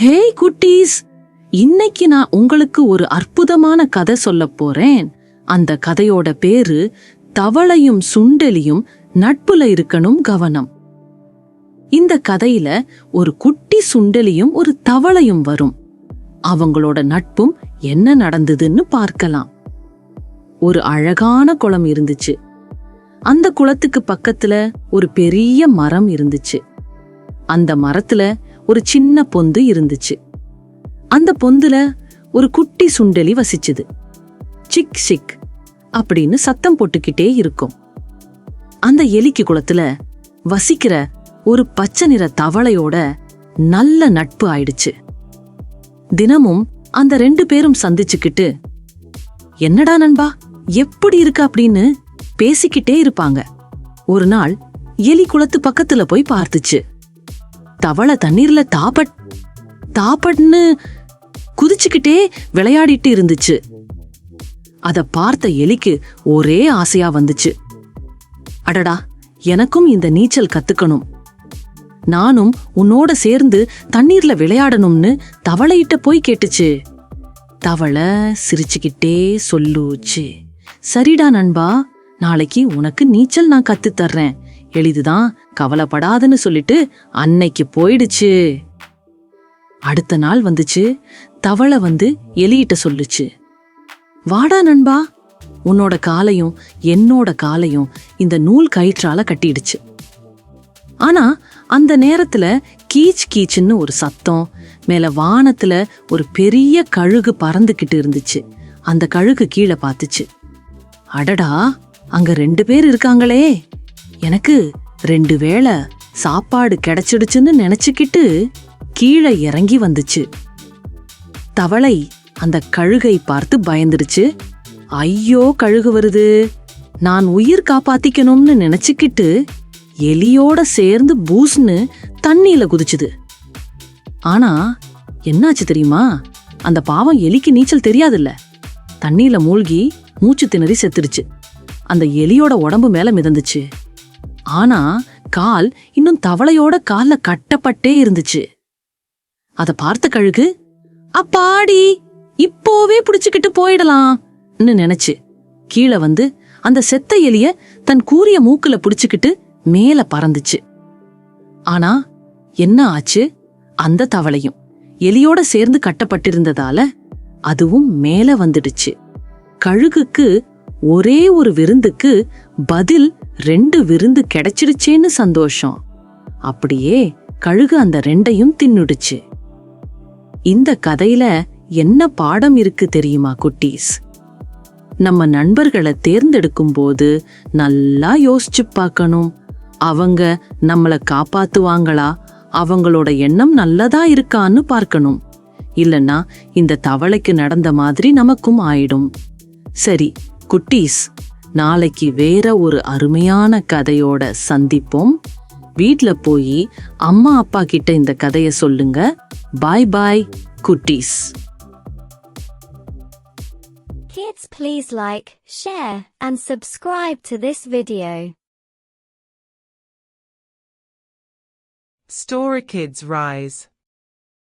Hey குட்டீஸ் இன்னைக்கு நான் உங்களுக்கு ஒரு அற்புதமான கதை சொல்ல போறேன். அந்த கதையோட பேரு தவளையும் சுண்டெலியும் நட்புல இருக்கணும் கவனம். இந்த கதையில ஒரு குட்டி சுண்டலியும் ஒரு தவளையும் வரும். அவங்களோட நட்பும் என்ன நடந்ததுன்னு பார்க்கலாம். ஒரு அழகான குளம் இருந்துச்சு. அந்த குளத்துக்கு பக்கத்துல ஒரு பெரிய மரம் இருந்துச்சு. அந்த மரத்துல ஒரு சின்ன பொந்து இருந்துச்சு. அந்த பொந்துல ஒரு குட்டி சுண்டெலி வசிச்சுது. சிக் சிக் அப்படின்னு சத்தம் போட்டுக்கிட்டே இருக்கும். அந்த எலிக்கு குளத்துல வசிக்கிற ஒரு பச்சை நிற தவளையோட நல்ல நட்பு ஆயிடுச்சு. தினமும் அந்த ரெண்டு பேரும் சந்திச்சுக்கிட்டு என்னடா நண்பா எப்படி இருக்கு? அப்படின்னு பேசிக்கிட்டே இருப்பாங்க. ஒரு நாள் எலி குளத்து பக்கத்துல போய் பார்த்துச்சு. தவளை தண்ணீர்ல தாப்பட் தாப்பட்னு குதிச்சுக்கிட்டே விளையாடிட்டு இருந்துச்சு. அத பார்த்த எலிக்கு ஒரே ஆசையா வந்துச்சு. அடடா எனக்கும் இந்த நீச்சல் கத்துக்கணும். நானும் உன்னோட சேர்ந்து தண்ணீர்ல விளையாடணும்னு தவளையிட்ட போய் கேட்டுச்சு. தவளை சிரிச்சுக்கிட்டே சொல்லுச்சு. சரிடா நண்பா நாளைக்கு உனக்கு நீச்சல் நான் கத்து தர்றேன் எளிதுதான் கவலைப்படாதுன்னு சொல்லிட்டு அன்னைக்கு போயிடுச்சு. அடுத்த நாள் வந்துச்சு தவளை வந்து எலியிட்ட சொல்லுச்சு. வாடா நண்பா உன்னோட காலையும் என்னோட காலையும் இந்த நூல் கயிற்றால கட்டிடுச்சு. ஆனா அந்த நேரத்துல கீச் கீச்சுன்னு ஒரு சத்தம் மேல வானத்துல ஒரு பெரிய கழுகு பறந்துகிட்டு இருந்துச்சு. அந்த கழுகு கீழே பார்த்துச்சு அடடா அங்க ரெண்டு பேர் இருக்காங்களே. எனக்கு ரெண்டு வேளை சாப்பாடு கிடைச்சிடுச்சுன்னு நினைச்சுக்கிட்டு கீழே இறங்கி வந்துச்சு. தவளை அந்த கழுகை பார்த்து பயந்துடுச்சு. ஐயோ கழுகு வருது. நான் உயிர் காப்பாத்திக்கணும்னு நினைச்சுக்கிட்டு எலியோட சேர்ந்து பூஸ்னு தண்ணியில குதிச்சுது. ஆனா என்னாச்சு தெரியுமா? அந்த பாவம் எலிக்கு நீச்சல் தெரியாதுல்ல. தண்ணியில மூழ்கி மூச்சு திணறி செத்துடுச்சு. அந்த எலியோட உடம்பு மேல மிதந்துச்சு. ஆனா கால் இன்னும் தவளையோட கால்ல கட்டப்பட்டே இருந்துச்சு. அத பார்த்த கழுகு அப்பாடி இப்போவே புடிச்சுக்கிட்டு போயிடலாம்னு நினைச்சு கீழே வந்து அந்த செத்த எலிய தன் கூரிய மூக்குல புடிச்சுக்கிட்டு மேல பறந்துச்சு. ஆனா என்ன ஆச்சு? அந்த தவளையும் எலியோட சேர்ந்து கட்டப்பட்டிருந்ததால அதுவும் மேல வந்துடுச்சு. கழுகுக்கு ஒரே ஒரு விருந்துக்கு பதில் ரெண்டு விருந்து கிடைச்சிடுச்சேன்னு சந்தோஷம். அப்படியே கழுகு அந்த ரெண்டையும் தின்னுடுச்சு. இந்த கதையில என்ன பாடம் இருக்கு தெரியுமா குட்டீஸ்? நம்ம நண்பர்களை தேர்ந்தெடுக்கும் போது நல்லா யோசிச்சு பார்க்கணும். அவங்க நம்மளை காப்பாத்துவாங்களா? அவங்களோட எண்ணம் நல்லதா இருக்கான்னு பார்க்கணும். இல்லைன்னா இந்த தவளைக்கு நடந்த மாதிரி நமக்கும் ஆயிடும். சரி குட்டீஸ் நாளைக்கு வேற ஒரு அருமையான கதையோட சந்திப்போம். வீட்ல போய் அம்மா அப்பா கிட்ட இந்த கதைய சொல்லுங்க. பாய் பாய் குட்டீஸ். Kids please like, share and subscribe to this video. Story Kids Rise.